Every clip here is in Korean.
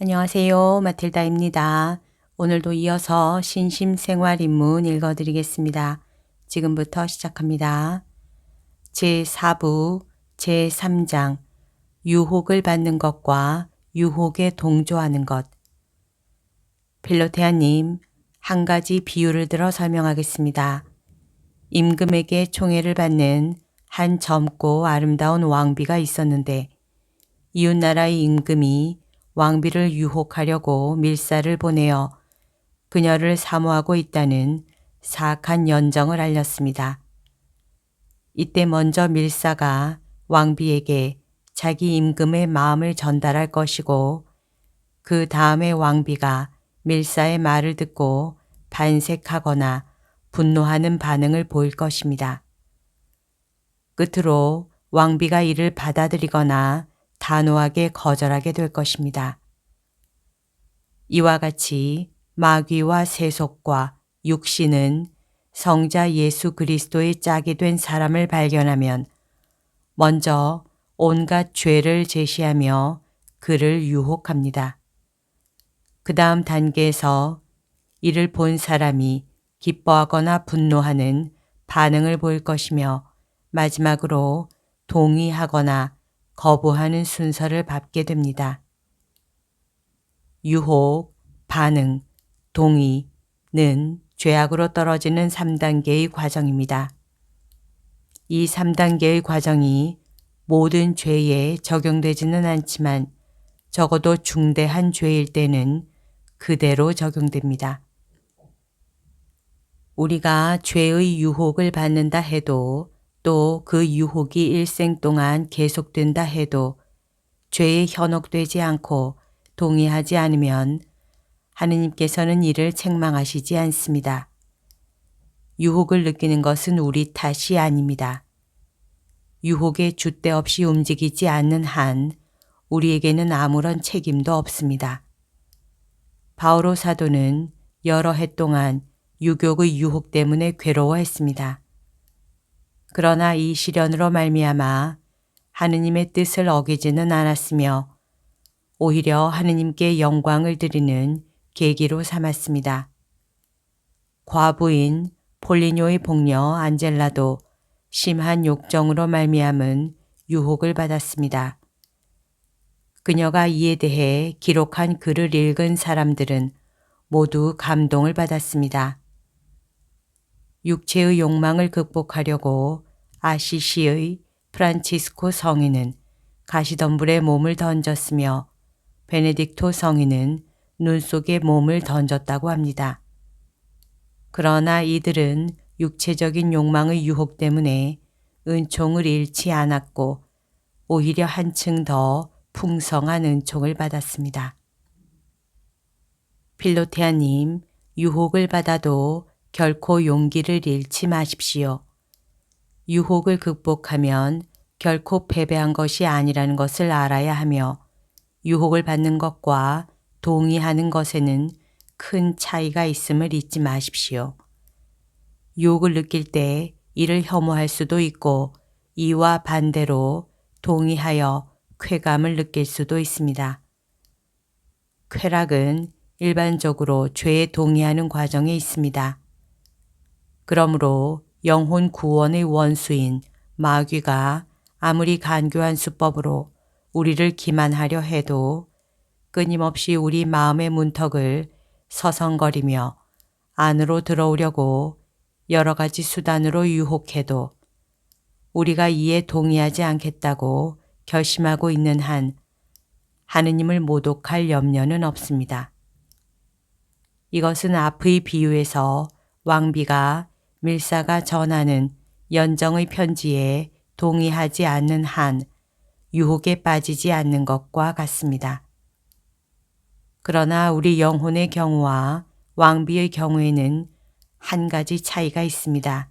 안녕하세요. 마틸다입니다. 오늘도 이어서 신심생활인문 읽어드리겠습니다. 지금부터 시작합니다. 제4부 제3장 유혹을 받는 것과 유혹에 동조하는 것 필로테아님 한 가지 비유를 들어 설명하겠습니다. 임금에게 총애를 받는 한 젊고 아름다운 왕비가 있었는데 이웃나라의 임금이 왕비를 유혹하려고 밀사를 보내어 그녀를 사모하고 있다는 사악한 연정을 알렸습니다. 이때 먼저 밀사가 왕비에게 자기 임금의 마음을 전달할 것이고 그 다음에 왕비가 밀사의 말을 듣고 반색하거나 분노하는 반응을 보일 것입니다. 끝으로 왕비가 이를 받아들이거나 단호하게 거절하게 될 것입니다. 이와 같이 마귀와 세속과 육신은 성자 예수 그리스도의 짝이 된 사람을 발견하면 먼저 온갖 죄를 제시하며 그를 유혹합니다. 그 다음 단계에서 이를 본 사람이 기뻐하거나 분노하는 반응을 보일 것이며 마지막으로 동의하거나 거부하는 순서를 밟게 됩니다. 유혹, 반응, 동의는 죄악으로 떨어지는 3단계의 과정입니다. 이 3단계의 과정이 모든 죄에 적용되지는 않지만 적어도 중대한 죄일 때는 그대로 적용됩니다. 우리가 죄의 유혹을 받는다 해도 또 그 유혹이 일생 동안 계속된다 해도 죄에 현혹되지 않고 동의하지 않으면 하느님께서는 이를 책망하시지 않습니다. 유혹을 느끼는 것은 우리 탓이 아닙니다. 유혹에 줏대 없이 움직이지 않는 한 우리에게는 아무런 책임도 없습니다. 바오로 사도는 여러 해 동안 유욕의 유혹 때문에 괴로워했습니다. 그러나 이 시련으로 말미암아 하느님의 뜻을 어기지는 않았으며 오히려 하느님께 영광을 드리는 계기로 삼았습니다. 과부인 폴리뇨의 복녀 안젤라도 심한 욕정으로 말미암은 유혹을 받았습니다. 그녀가 이에 대해 기록한 글을 읽은 사람들은 모두 감동을 받았습니다. 육체의 욕망을 극복하려고 아시시의 프란치스코 성인은 가시덤불에 몸을 던졌으며 베네딕토 성인은 눈 속에 몸을 던졌다고 합니다. 그러나 이들은 육체적인 욕망의 유혹 때문에 은총을 잃지 않았고 오히려 한층 더 풍성한 은총을 받았습니다. 필로테아님, 유혹을 받아도 결코 용기를 잃지 마십시오. 유혹을 극복하면 결코 패배한 것이 아니라는 것을 알아야 하며 유혹을 받는 것과 동의하는 것에는 큰 차이가 있음을 잊지 마십시오. 유혹을 느낄 때 이를 혐오할 수도 있고 이와 반대로 동의하여 쾌감을 느낄 수도 있습니다. 쾌락은 일반적으로 죄에 동의하는 과정에 있습니다. 그러므로 영혼 구원의 원수인 마귀가 아무리 간교한 수법으로 우리를 기만하려 해도 끊임없이 우리 마음의 문턱을 서성거리며 안으로 들어오려고 여러 가지 수단으로 유혹해도 우리가 이에 동의하지 않겠다고 결심하고 있는 한 하느님을 모독할 염려는 없습니다. 이것은 앞의 비유에서 왕비가 밀사가 전하는 연정의 편지에 동의하지 않는 한 유혹에 빠지지 않는 것과 같습니다. 그러나 우리 영혼의 경우와 왕비의 경우에는 한 가지 차이가 있습니다.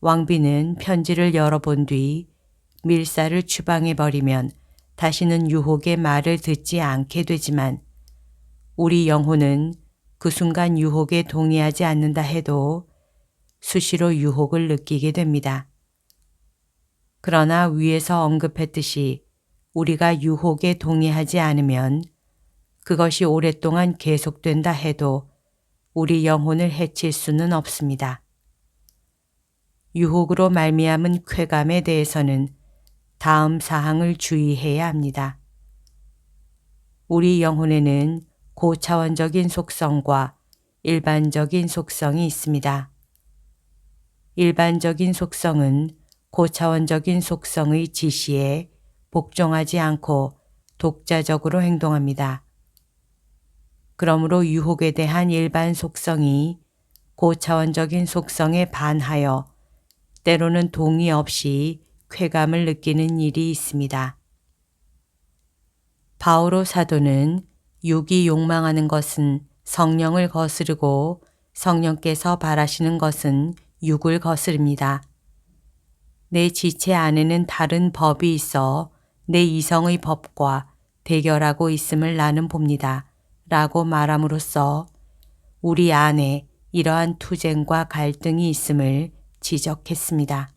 왕비는 편지를 열어본 뒤 밀사를 추방해 버리면 다시는 유혹의 말을 듣지 않게 되지만 우리 영혼은 그 순간 유혹에 동의하지 않는다 해도 수시로 유혹을 느끼게 됩니다. 그러나 위에서 언급했듯이 우리가 유혹에 동의하지 않으면 그것이 오랫동안 계속된다 해도 우리 영혼을 해칠 수는 없습니다. 유혹으로 말미암은 쾌감에 대해서는 다음 사항을 주의해야 합니다. 우리 영혼에는 고차원적인 속성과 일반적인 속성이 있습니다. 일반적인 속성은 고차원적인 속성의 지시에 복종하지 않고 독자적으로 행동합니다. 그러므로 유혹에 대한 일반 속성이 고차원적인 속성에 반하여 때로는 동의 없이 쾌감을 느끼는 일이 있습니다. 바오로 사도는 육이 욕망하는 것은 성령을 거스르고 성령께서 바라시는 것은 육을 거스릅니다. 내 지체 안에는 다른 법이 있어 내 이성의 법과 대결하고 있음을 나는 봅니다. 라고 말함으로써 우리 안에 이러한 투쟁과 갈등이 있음을 지적했습니다.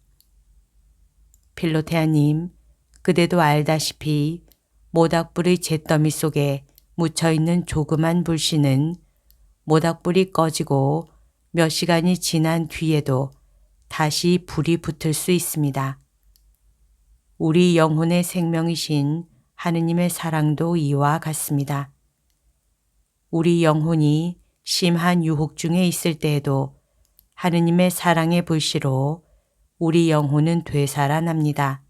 필로테아님, 그대도 알다시피 모닥불의 잿더미 속에 묻혀 있는 조그만 불씨는 모닥불이 꺼지고 몇 시간이 지난 뒤에도 다시 불이 붙을 수 있습니다. 우리 영혼의 생명이신 하느님의 사랑도 이와 같습니다. 우리 영혼이 심한 유혹 중에 있을 때에도 하느님의 사랑의 불씨로 우리 영혼은 되살아납니다.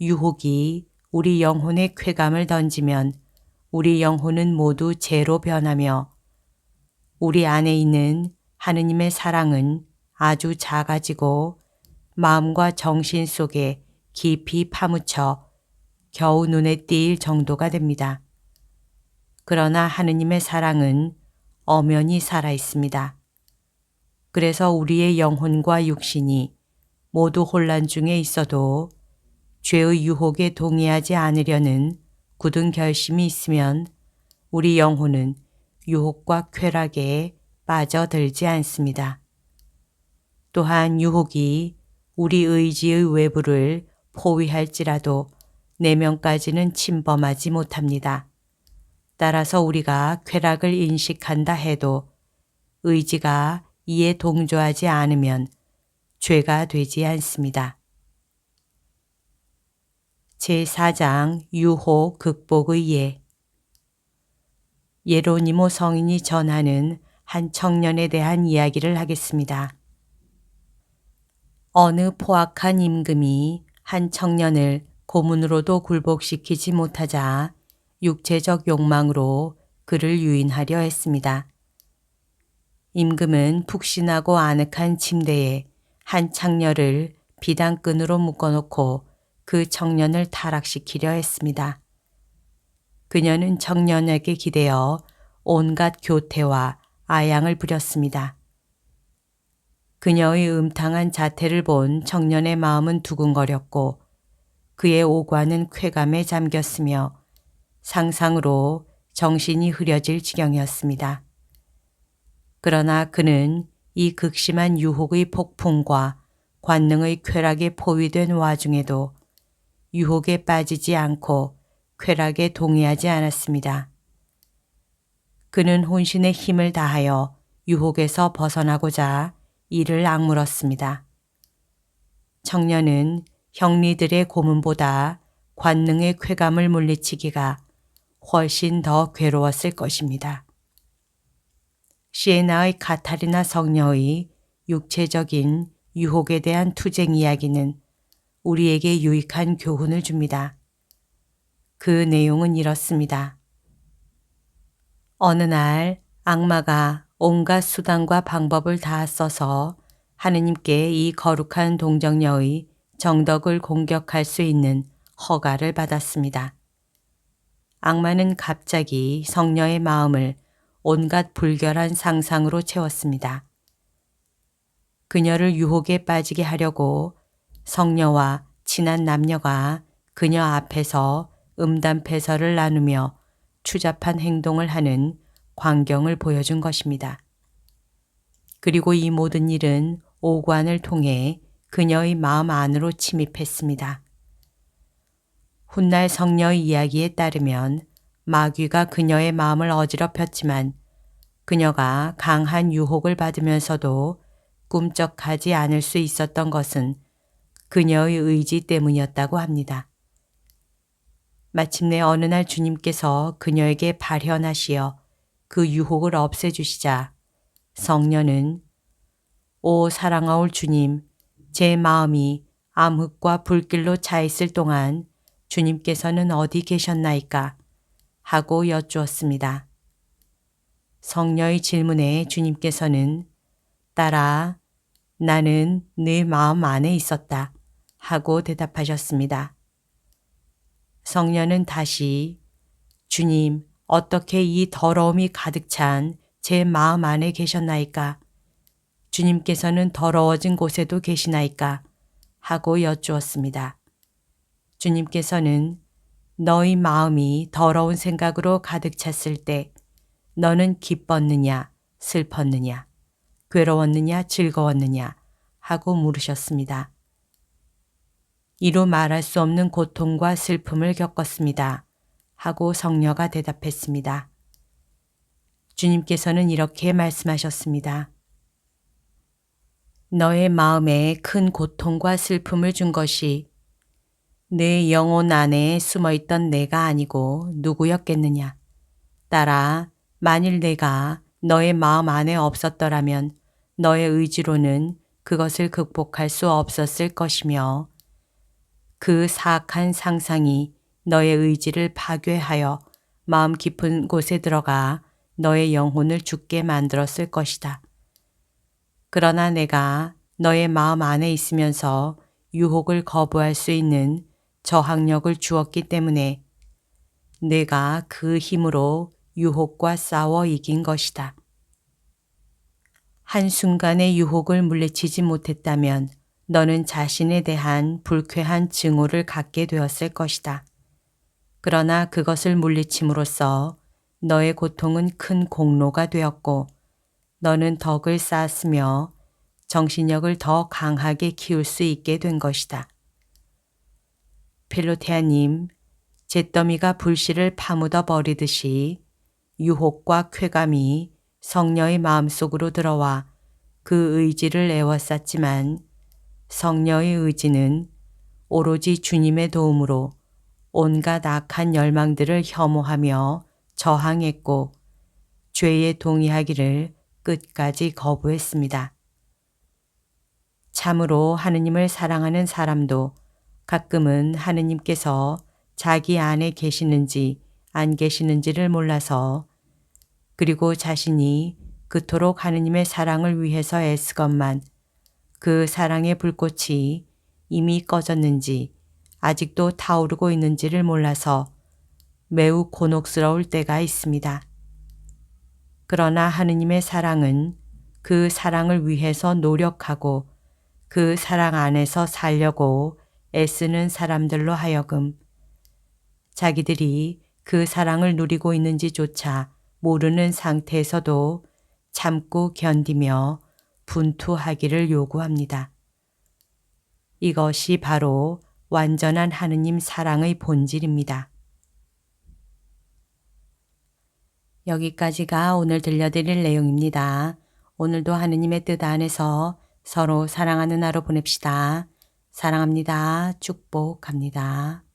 유혹이 우리 영혼의 쾌감을 던지면 우리 영혼은 모두 죄로 변하며 우리 안에 있는 하느님의 사랑은 아주 작아지고 마음과 정신 속에 깊이 파묻혀 겨우 눈에 띌 정도가 됩니다. 그러나 하느님의 사랑은 엄연히 살아 있습니다. 그래서 우리의 영혼과 육신이 모두 혼란 중에 있어도 죄의 유혹에 동의하지 않으려는 굳은 결심이 있으면 우리 영혼은 유혹과 쾌락에 빠져들지 않습니다. 또한 유혹이 우리 의지의 외부를 포위할지라도 내면까지는 침범하지 못합니다. 따라서 우리가 쾌락을 인식한다 해도 의지가 이에 동조하지 않으면 죄가 되지 않습니다. 제4장 유혹 극복의 예 예로니모 성인이 전하는 한 청년에 대한 이야기를 하겠습니다. 어느 포악한 임금이 한 청년을 고문으로도 굴복시키지 못하자 육체적 욕망으로 그를 유인하려 했습니다. 임금은 푹신하고 아늑한 침대에 한 창녀를 비단끈으로 묶어놓고 그 청년을 타락시키려 했습니다. 그녀는 청년에게 기대어 온갖 교태와 아양을 부렸습니다. 그녀의 음탕한 자태를 본 청년의 마음은 두근거렸고 그의 오관은 쾌감에 잠겼으며 상상으로 정신이 흐려질 지경이었습니다. 그러나 그는 이 극심한 유혹의 폭풍과 관능의 쾌락에 포위된 와중에도 유혹에 빠지지 않고 쾌락에 동의하지 않았습니다. 그는 혼신의 힘을 다하여 유혹에서 벗어나고자 이를 악물었습니다. 청년은 형리들의 고문보다 관능의 쾌감을 물리치기가 훨씬 더 괴로웠을 것입니다. 시에나의 카타리나 성녀의 육체적인 유혹에 대한 투쟁 이야기는 우리에게 유익한 교훈을 줍니다. 그 내용은 이렇습니다. 어느 날 악마가 온갖 수단과 방법을 다 써서 하느님께 이 거룩한 동정녀의 정덕을 공격할 수 있는 허가를 받았습니다. 악마는 갑자기 성녀의 마음을 온갖 불결한 상상으로 채웠습니다. 그녀를 유혹에 빠지게 하려고 성녀와 친한 남녀가 그녀 앞에서 음담패설을 나누며 추잡한 행동을 하는 광경을 보여준 것입니다. 그리고 이 모든 일은 오관을 통해 그녀의 마음 안으로 침입했습니다. 훗날 성녀의 이야기에 따르면 마귀가 그녀의 마음을 어지럽혔지만 그녀가 강한 유혹을 받으면서도 꿈쩍하지 않을 수 있었던 것은 그녀의 의지 때문이었다고 합니다. 마침내 어느 날 주님께서 그녀에게 발현하시어 그 유혹을 없애주시자 성녀는 오 사랑하올 주님, 제 마음이 암흑과 불길로 차 있을 동안 주님께서는 어디 계셨나이까? 하고 여쭈었습니다. 성녀의 질문에 주님께서는 딸아, 나는 네 마음 안에 있었다. 하고 대답하셨습니다. 성녀는 다시 주님, 어떻게 이 더러움이 가득 찬 제 마음 안에 계셨나이까? 주님께서는 더러워진 곳에도 계시나이까? 하고 여쭈었습니다. 주님께서는 너희 마음이 더러운 생각으로 가득 찼을 때 너는 기뻤느냐, 슬펐느냐, 괴로웠느냐, 즐거웠느냐 하고 물으셨습니다. 이루 말할 수 없는 고통과 슬픔을 겪었습니다. 하고 성녀가 대답했습니다. 주님께서는 이렇게 말씀하셨습니다. 너의 마음에 큰 고통과 슬픔을 준 것이 내 영혼 안에 숨어 있던 내가 아니고 누구였겠느냐. 따라 만일 내가 너의 마음 안에 없었더라면 너의 의지로는 그것을 극복할 수 없었을 것이며 그 사악한 상상이 너의 의지를 파괴하여 마음 깊은 곳에 들어가 너의 영혼을 죽게 만들었을 것이다. 그러나 내가 너의 마음 안에 있으면서 유혹을 거부할 수 있는 저항력을 주었기 때문에 내가 그 힘으로 유혹과 싸워 이긴 것이다. 한순간의 유혹을 물리치지 못했다면 너는 자신에 대한 불쾌한 증오를 갖게 되었을 것이다. 그러나 그것을 물리침으로써 너의 고통은 큰 공로가 되었고 너는 덕을 쌓았으며 정신력을 더 강하게 키울 수 있게 된 것이다. 필로테아님, 잿더미가 불씨를 파묻어 버리듯이 유혹과 쾌감이 성녀의 마음속으로 들어와 그 의지를 애워쌌지만 성녀의 의지는 오로지 주님의 도움으로 온갖 악한 열망들을 혐오하며 저항했고 죄에 동의하기를 끝까지 거부했습니다. 참으로 하느님을 사랑하는 사람도 가끔은 하느님께서 자기 안에 계시는지 안 계시는지를 몰라서 그리고 자신이 그토록 하느님의 사랑을 위해서 애쓰건만 그 사랑의 불꽃이 이미 꺼졌는지 아직도 타오르고 있는지를 몰라서 매우 곤혹스러울 때가 있습니다. 그러나 하느님의 사랑은 그 사랑을 위해서 노력하고 그 사랑 안에서 살려고 애쓰는 사람들로 하여금 자기들이 그 사랑을 누리고 있는지조차 모르는 상태에서도 참고 견디며 분투하기를 요구합니다. 이것이 바로 완전한 하느님 사랑의 본질입니다. 여기까지가 오늘 들려드릴 내용입니다. 오늘도 하느님의 뜻 안에서 서로 사랑하는 하루 보냅시다. 사랑합니다. 축복합니다.